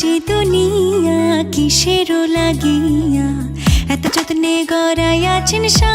যে দুনিয়া কিসেরও লাগিয়া এত যত্নে গড়াই আছেন সা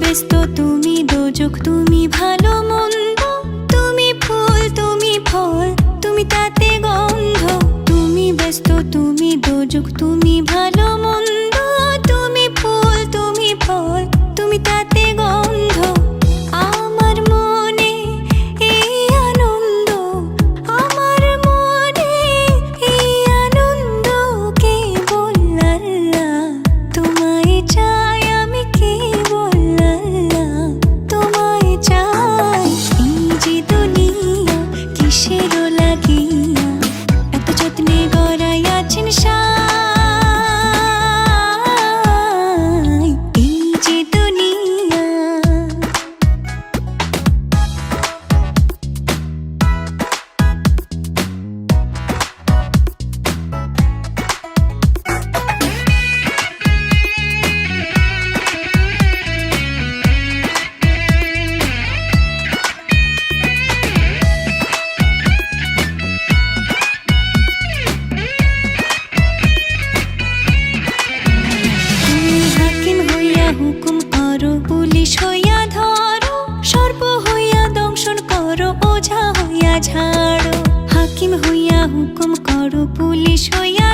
ব্যস্ত তুমি দোজক তুমি ভালো। হুকুম করো পুলিশ হইয়া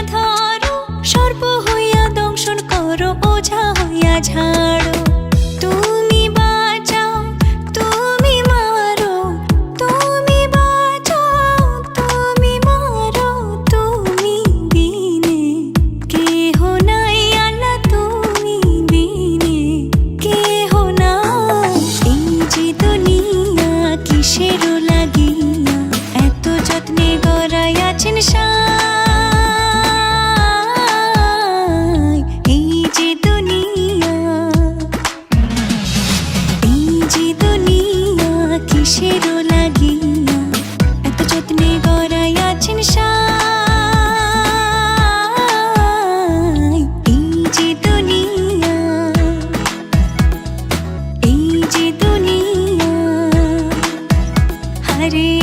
हरे